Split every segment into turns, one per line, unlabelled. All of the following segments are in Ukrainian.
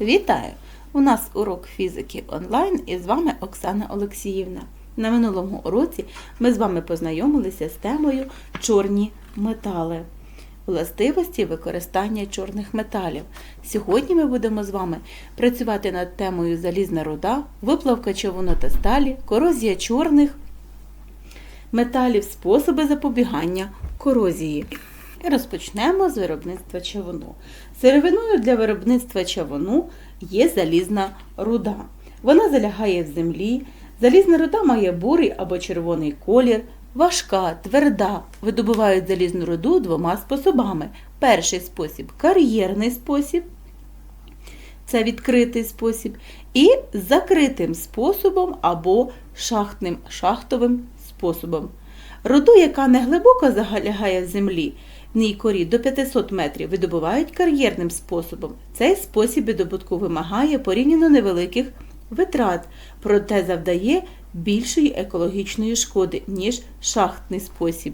Вітаю! У нас урок фізики онлайн і з вами Оксана Олексіївна. На минулому уроці ми з вами познайомилися з темою чорні метали. Властивості використання чорних металів. Сьогодні ми будемо з вами працювати над темою залізна руда, виплавка човуну та сталі, корозія чорних металів, способи запобігання корозії. І розпочнемо з виробництва чавуну. Сировиною для виробництва чавуну є залізна руда. Вона залягає в землі. Залізна руда має бурий або червоний колір, важка, тверда. Видобувають залізну руду двома способами. Перший спосіб кар'єрний спосіб, це відкритий спосіб, і закритим способом або шахтним шахтовим способом. Руду, яка не глибоко залягає в землі, ній корі до 500 метрів видобувають кар'єрним способом. Цей спосіб видобутку вимагає порівняно невеликих витрат, проте завдає більшої екологічної шкоди, ніж шахтний спосіб.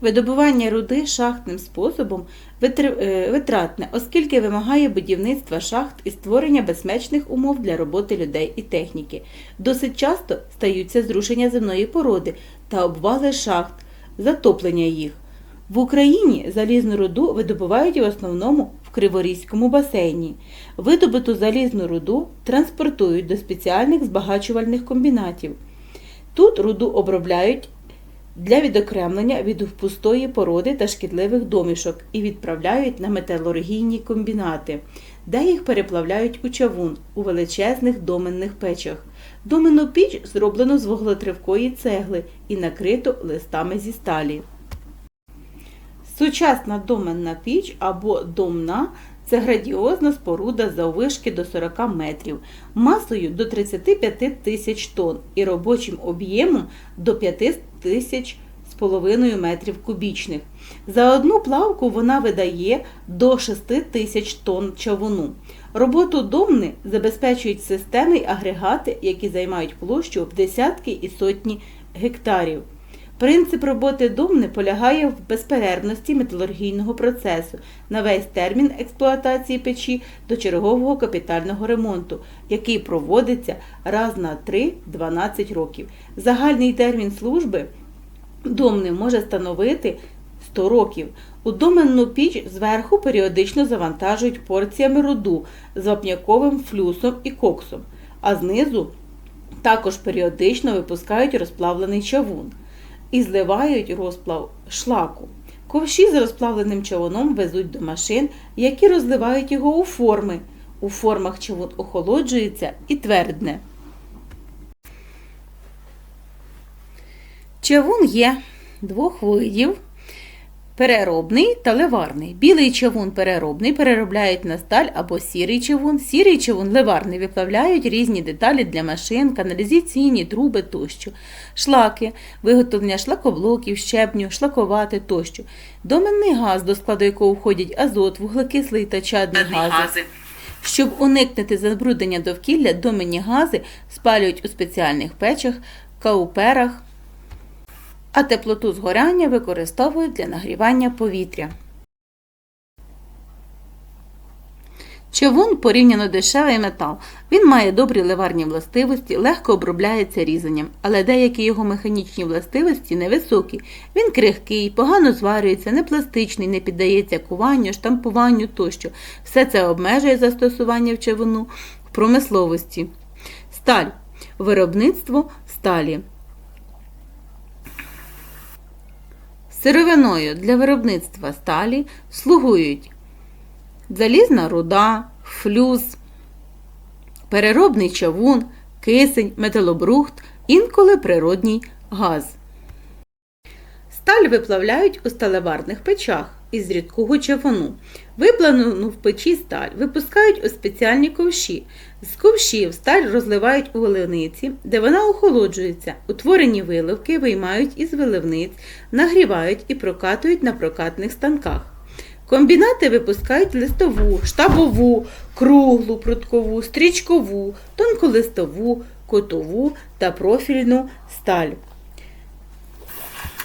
Видобування руди шахтним способом е, витратне, оскільки вимагає будівництва шахт і створення безпечних умов для роботи людей і техніки. Досить часто стаються зрушення земної породи та обвали шахт, затоплення їх. В Україні залізну руду видобувають в основному в Криворізькому басейні. Видобуту залізну руду транспортують до спеціальних збагачувальних комбінатів. Тут руду обробляють для відокремлення від пустої породи та шкідливих домішок і відправляють на металургійні комбінати, де їх переплавляють у чавун у величезних доменних печах. Доменну піч зроблено з вуглетривкої цегли і накрито листами зі сталі. Сучасна доменна піч або домна це градіозна споруда заввишки до 40 метрів, масою до 35 тисяч тонн і робочим об'ємом до 5 тисяч з половиною метрів кубічних. За одну плавку вона видає до 6 тисяч тонн чавуну. Роботу домни забезпечують системи й агрегати, які займають площу в десятки і сотні гектарів. Принцип роботи домни полягає в безперервності металургійного процесу на весь термін експлуатації печі до чергового капітального ремонту, який проводиться раз на 3-12 років. Загальний термін служби домни може становити 100 років. У доменну піч зверху періодично завантажують порціями руду з вапняковим флюсом і коксом, а знизу також періодично випускають розплавлений чавун і зливають розплав шлаку. Ковші з розплавленим човуном везуть до машин, які розливають його у форми. У формах човун охолоджується і твердне. Човун є двох видів. Переробний та ливарний. Білий чавун переробний переробляють на сталь або сірий чавун. Сірий чавун ливарний виплавляють різні деталі для машин, каналізаційні труби тощо. Шлаки, виготовлення шлакоблоків, щебню, шлакувати тощо. Доменний газ, до складу якого входять азот, вуглекислий та чадний гази. Щоб уникнути забруднення довкілля, доменні гази спалюють у спеціальних печах, кауперах, а теплоту згоряння використовують для нагрівання повітря. Човун порівняно дешевий метал. Він має добрі ливарні властивості, легко обробляється різанням, але деякі його механічні властивості невисокі. Він крихкий, погано зварюється, не пластичний, не піддається куванню, штампуванню тощо. Все це обмежує застосування в човуну в промисловості. Сталь. Виробництво сталі. Сировиною для виробництва сталі слугують залізна руда, флюс, переробний чавун, кисень, металобрухт, інколи природній газ. Сталь виплавляють у сталеварних печах із рідкого чавуну. Виплавлену в печі сталь випускають у спеціальні ковші. З ковшів сталь розливають у виливниці, де вона охолоджується. Утворені виливки виймають із виливниць, нагрівають і прокатують на прокатних станках. Комбінати випускають листову, штабову, круглу, пруткову, стрічкову, тонколистову, котову та профільну сталь.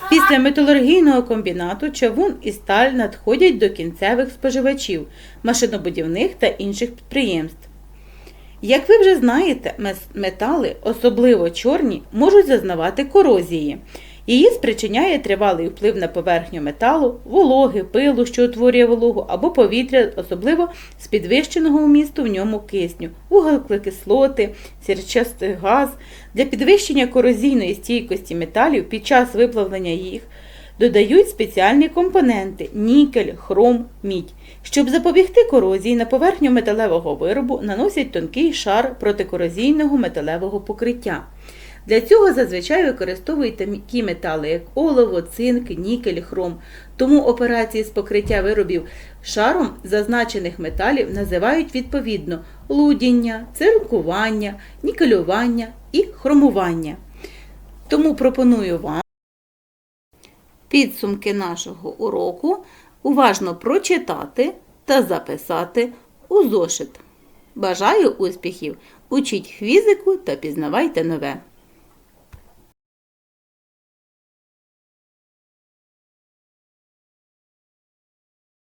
Після металургійного комбінату чавун і сталь надходять до кінцевих споживачів, машинобудівних та інших підприємств. Як ви вже знаєте, метали, особливо чорні, можуть зазнавати корозії. Її спричиняє тривалий вплив на поверхню металу, вологи, пилу, що утворює вологу, або повітря, особливо з підвищеного вмісту в ньому кисню, вуглекислоти, сірчастий газ. Для підвищення корозійної стійкості металів під час виплавлення їх додають спеціальні компоненти нікель, хром, мідь. Щоб запобігти корозії, на поверхню металевого виробу наносять тонкий шар протикорозійного металевого покриття. Для цього зазвичай використовують такі метали, як олово, цинк, нікель, хром. Тому операції з покриття виробів шаром зазначених металів називають відповідно лудіння, циркування, нікелювання і хромування. Тому пропоную вам підсумки нашого уроку уважно прочитати та записати у зошит. Бажаю успіхів! Учіть фізику та пізнавайте нове!